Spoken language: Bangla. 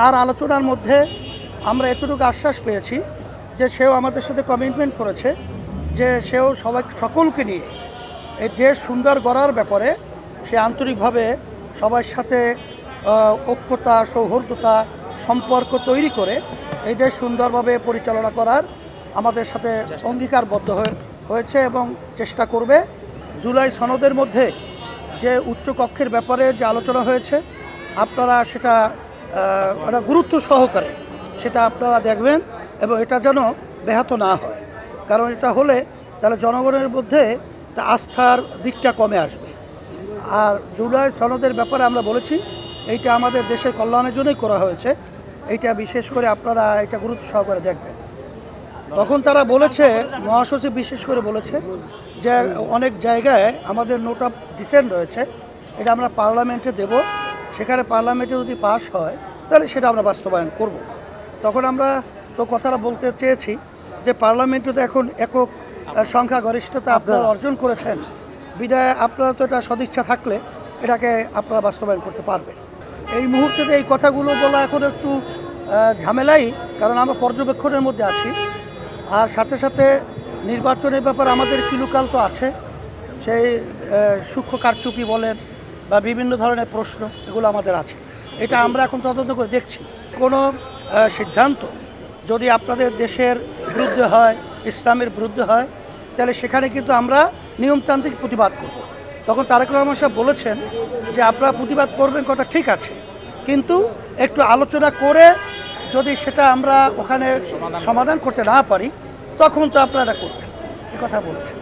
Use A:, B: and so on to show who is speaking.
A: তার আলোচনার মধ্যে আমরা এতটুকু আশ্বাস পেয়েছি যে সেও আমাদের সাথে কমিটমেন্ট করেছে, যে সেও সবাই, সকলকে নিয়ে এই দেশ সুন্দর গড়ার ব্যাপারে সে আন্তরিকভাবে সবার সাথে ঐক্যতা, সৌহার্দ্যতা, সম্পর্ক তৈরি করে এই দেশ সুন্দরভাবে পরিচালনা করার আমাদের সাথে অঙ্গীকারবদ্ধ হয়ে, হয়েছে এবং চেষ্টা করবে। জুলাই সনদের মধ্যে যে উচ্চকক্ষের ব্যাপারে যে আলোচনা হয়েছে, আপনারা সেটা একটা গুরুত্ব সহকারে সেটা আপনারা দেখবেন এবং এটা যেন ব্যাহত না হয়। কারণ এটা হলে তাহলে জনগণের মধ্যে তা আস্থার দিকটা কমে আসবে। আর জুলাই সনদের ব্যাপারে আমরা বলেছি, এইটা আমাদের দেশের কল্যাণের জন্যই করা হয়েছে। এইটা বিশেষ করে আপনারা এটা গুরুত্ব সহকারে দেখবেন। তখন তারা বলেছে, মহাসচিব বিশেষ করে বলেছে যে অনেক জায়গায় আমাদের নোট অফ ডিসেন্ট রয়েছে। এটা আমরা পার্লামেন্টে দেব। সেখানে পার্লামেন্টে যদি পাস হয় তাহলে সেটা আমরা বাস্তবায়ন করব। তখন আমরা তো কথাটা বলতে চেয়েছি যে পার্লামেন্টে তো এখন একক আহ, সংখ্যা গরিষ্ঠতা আপনারা অর্জন করেছেন। বিদায় আপনারা তো এটা সদিচ্ছা থাকলে এটাকে আপনারা বাস্তবায়ন করতে পারবেন। এই মুহূর্তে এই কথাগুলো বলা এখন একটু ঝামেলাই কারণ আমরা পর্যবেক্ষণের মধ্যে আছি। আর সাথে সাথে নির্বাচনের ব্যাপার আমাদের কিলুকাল তো আছে। সেই সূক্ষ্ম কারচুপি বলেন বা বিভিন্ন ধরনের প্রশ্ন এগুলো আমাদের আছে। এটা আমরা এখন তদন্ত করে দেখছি। কোনো সিদ্ধান্ত যদি আপনাদের দেশের বিরুদ্ধে হয়, ইসলামের বিরুদ্ধে হয়, তাহলে সেখানে কিন্তু আমরা নিয়মতান্ত্রিক প্রতিবাদ করব। তখন তারেক রহমান সাহেব বলেছেন যে আপনারা প্রতিবাদ করবেন কথা ঠিক আছে, কিন্তু একটু আলোচনা করে যদি সেটা আমরা ওখানে সমাধান করতে না পারি, তখন তো আপনারা করবেন। এ কথা বলেছেন।